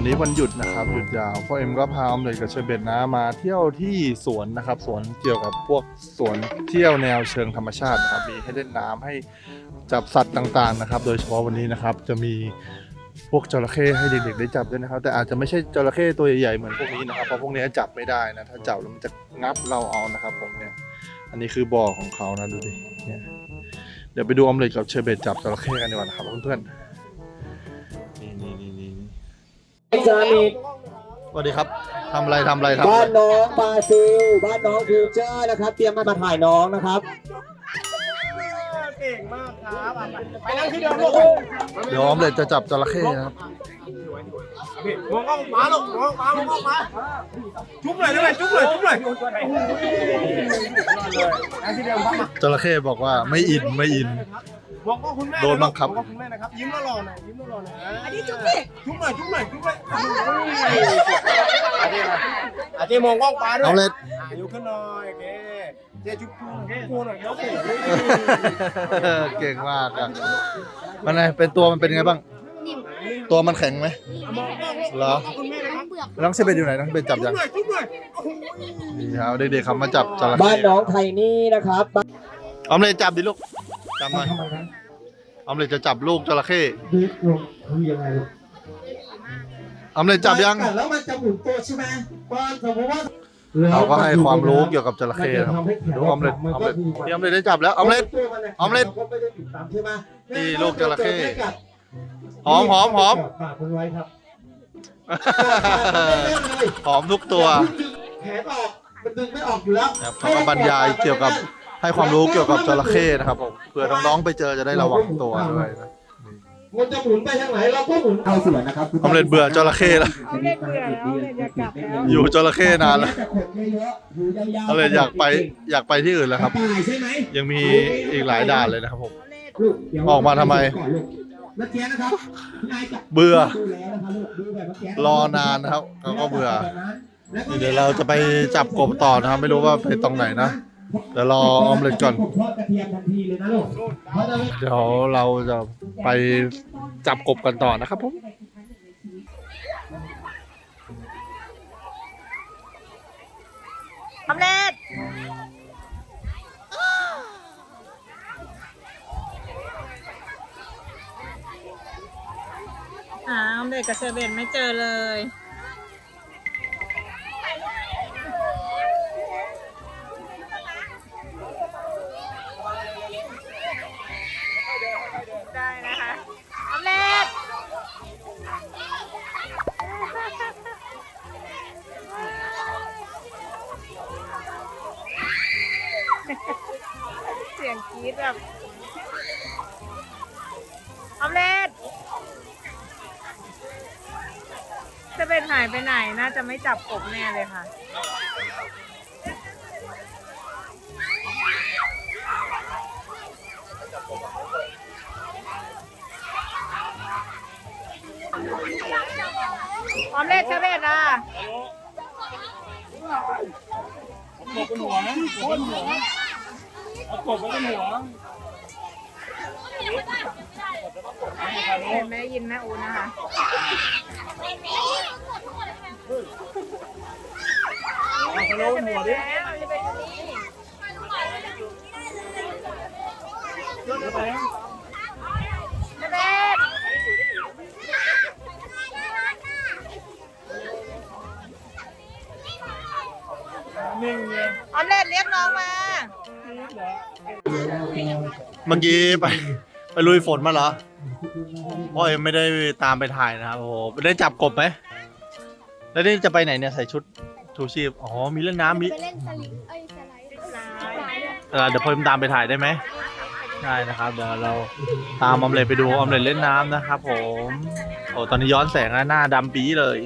วันหยุดนะครับ หยุดยาวพ่อเอ็มก็พาอมเล็ตกับเชอร์เบตนะมาเที่ยวที่สวนนะครับ สวนเกี่ยวกับพวกสวนเที่ยวแนวเชิงธรรมชาตินะครับมีให้เล่นน้ำให้จับสัตว์ต่างๆนะครับ โดยเฉพาะวันนี้นะครับจะมีพวกจระเข้ให้เด็กๆได้จับด้วยนะครับ แต่อาจจะไม่ใช่จระเข้ตัวใหญ่ๆเหมือนพวกนี้นะครับเพราะพวกนี้จับไม่ได้นะถ้าจับแล้วมันจะงับเราเอานะครับผมเนี่ยอันนี้คือบ่อของเขานะดูดิเนี่ยเดี๋ยวไปดูอมเล็ตกับเชอร์เบตจับจระเข้กันดีกว่านะครับเพื่อนๆ จามิกสวัสดีครับทำอะไรทำอะไรทำอะบ้านไรน้องปาซิล บ้านน้องฟิวเจอร์นะครับ เตรียมมามาถ่ายน้องนะครับ เก่งมากครับอะไปนั่งที่เดิมลูกเดี๋ยวออมเล็ตจะจับจระเข้นะครับมองกล้องมาลูกมองมามองกล้องมาจุ๊บเลยได้ไหมจุ๊บเลยจุ๊บเลยนั่งที่เดิมครับมาจระเข้บอกว่าไม่อินไม่อิน มองกล้องคุณแม่โดนบังคับมองกล้องคุณแม่นะครับ ยิ้มแล้วรอหน่อย ยิ้มแล้วรอหน่อยอันนี้จุ๊บดิจุ๊บหน่อยจุ๊บหน่อยจุ๊บเลยอาเจมองกล้องปลาด้วยออมเล็ตอะยกขึ้นหน่อยโอเคเจจุ๊บกูหน่อยยกหูเก่งมากอะมันไงเป็นตัวมันเป็นไงบ้าง ตัวมันแข็งไหม มองกล้องลูกเหรอ คุณแม่นะครับน้องเชเบตอยู่ไหนน้องเชเบตจับจุ๊ยับงหน่อยจุ๊บหน่อยโอ้โหนี่ครับเด็กๆเขามาจับจระบ้าเข้นน้องไทนี่นะครับบ้านออมเล็ตจับดิลูก จับหน่อยออมเล็ตจะจับลูกจระเข้ดึกลงคือยังไงลูกออมเล็ตจับยังแล้วมันจะหมุนตัวใช่ไหมว่าสมมติว่าเราก็ให้ความรู้เกี่ยวกับจระเข้นะครับดูออมเล็ตออมเล็ตที่ออมเล็ตได้จับแล้วออมเล็ต ออมเล็ตราก็ไม่ได้ติดตามใช่ไหมนี่ลูกจระเข้ หอมหอมหอมฝากมันไว้ครับหอมทุกตัว แขนออกมันดึงไม่ออกอยู่แล้วนะครับเขาก็บรรยายเกี่ยวกับ ให้ความรู้เกี่ยวกับจระเข้นะครับผมเผื่อน้องๆไปเจอจะได้ระวังตัวด้วยนะมันจะหมุนไปทางไหนเราก็หมุนเข้าสวนนะครับออมเล็ตเบื่อจระเข้แล้วเอาเล่นเบื่อแล้วเอาเล่นอยากกลับแล้วอยู่จระเข้นานแล้วจะขดไม่เยอะหูยาวๆก็เลยอยากไปอยากไปที่อื่นแล้วครับ ตายใช่ไหมยังมีอีกหลายด่านเลยนะครับผมลูกเดี๋ยวออกมาทำไม ก่อนลูกเมื่อกี้นะครับนายจะเบื่อดูแล้วนะครับลูกดูแบบเมื่อกี้รอนานนะครับเขาก็เบื่อ แล้วก็เดี๋ยวเราจะไปจับกบต่อนะครับ ไม่รู้ว่าไปตรงไหนนะ เดี๋ยวรอออมเล็ตก่อนผมทอดกระเทียมทันทีเลยนะลูกเพราะจะไม่เดี๋ยวเราจะไปจับกบกันต่อนะครับผมทำเล็ดหาออมเล็ดกับเชอร์เบนไม่เจอเลย สียงกรี๊ดแบบออมเล็ตจะเป็นหายไปไหน น่าจะไม่จับกบแน่เลยค่ะ ออมเล็ตเชเบตอะกบเป็นหัวนะกบเป็นหัว เอากบไว้เป็นหัวเห็นไหมได้ยินแม่อูนะคะเอาทะลุเป็นหัวดิแล้วจะเป็นตัวนี้เดี๋ยวไปนะเชเบตนิ่งเลยออมเล็ตเรียกน้องมา เมื่อกี้ไปไปลุยฝนมาเหรอพ่อเอ็มไม่ได้ตามไปถ่ายนะครับโอ้โหได้จับกบไหมแล้วนี่จะไปไหนเนี่ยใส่ชุดชูชีพอ๋อมีเล่นน้ำมีไปเล่นสลิงเอ้ยสไลด์สไลด์อะเออเดี๋ยวพ่อเอ็มตามไปถ่ายได้ไหมได้นะครับเดี๋ยวเราตามออมเล็ตไปดูออมเล็ตเล่นน้ำนะครับผมโอ้ตอนนี้ย้อนแสงแล้วหน้าดำปีเลย